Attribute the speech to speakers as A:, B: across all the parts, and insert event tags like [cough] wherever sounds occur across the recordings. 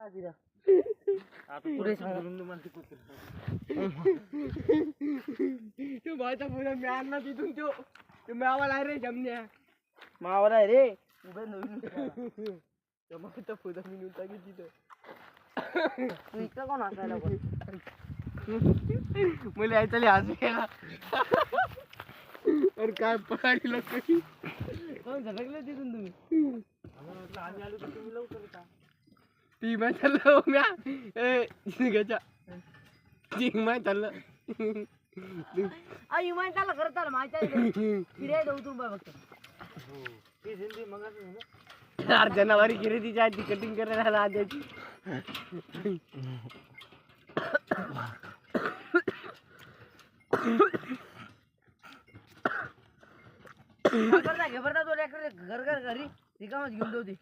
A: मावाला
B: आहे रे जमण्या
A: मावाला आहे रे उभे नवीन
B: जमावता फुदा मी नेऊन टाकी तिथं
A: तू इकडं कोण असायला
B: पण मला यायचं आज और काय पकाडी लोक
A: झटकलं तिथून तुम्ही
C: आम्ही आलो तुम्ही लवकर का
B: ปีไม่ทันเลิกนะเอ้ยก็จะยิงไม่ทันเลิก
A: अयो मैं त्याला करत आला माझ्या किरे देऊ तू बाय फक्त
B: चार जनावरी किरे तिच्या आधी कटिंग कर आला आजची
A: घबरता घबरता तो लेकर घर घर घरी रिकामच घेऊन जाऊ दे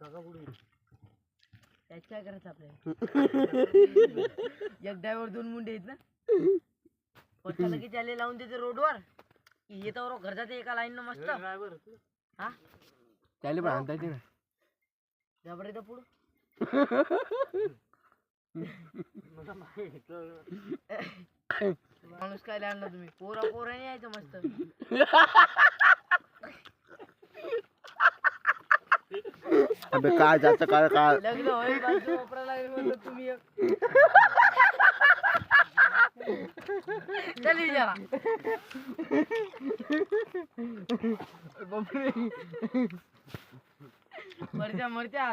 C: काका पुढे
A: त्यात काय करायचं आपल्याला [laughs] एक ड्रायव्हर दोन मुंडे आहेत ना पत्ता की त्याला लावून देते रोडवर येतावर घर जाते एका लाईन मस्त
C: ड्रायव्हर
A: हा
B: त्याला पण आणता येते
A: जबर येतं पुढं
C: [laughs]
A: माणूस काय आणला तुम्ही पोरा पोरा यायचं मस्त
B: [laughs]
D: अबे काय जायचं काय काय
A: लग्न होईल बाजू वापरायला लागेल म्हणलं तुम्ही एक. चल विचारा मरच्या मरच्या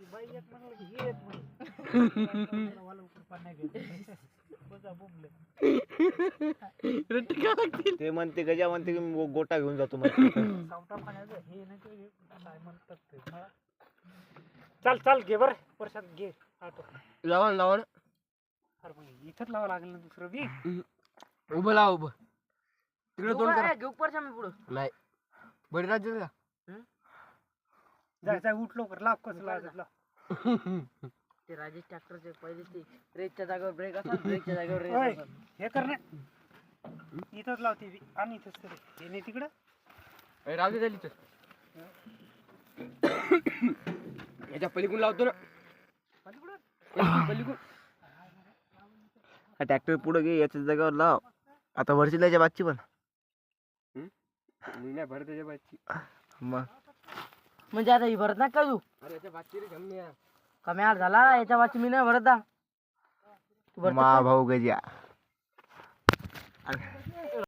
C: ते
D: म्हणते गजा म्हणते की गोटा घेऊन जातो म्हणते
C: चाल चाल घे बर प्रसाद घे आटो
B: लावा लावा ना.
C: इथंच लावा लागेल ना दुसरं बी
B: उभं लावा उभं तिकडे तोंड करा
A: घेऊ परशा मी पुढं
B: नाही बळीराज देतो
A: का
C: जायचा उठलो लाभ कसं लागला
B: [laughs]
A: ते राजेश ट्रॅक्टरचे पहिले ते रेसच्या जागेवर ब्रेक असा ब्रेकच्या जागेवर
C: हे कर ना इथंच लावते आणि इथंच कर हे नाही तिकडं
B: राहू दे त्याला इथं याच्या पलीकडून लावतो ना
C: पलीकडून
B: पलीकडून
D: हा ट्रॅक्टर पुढे घे याच्या जागेवर लाव आता वरची लायच्या बाजची पण
B: मी नाही भरत त्याच्या बाजची
D: मग
A: म्हणजे आता ही भरत ना का तू कमी आठ झाला याच्या बाकी मी नाही भरत दा
D: गजा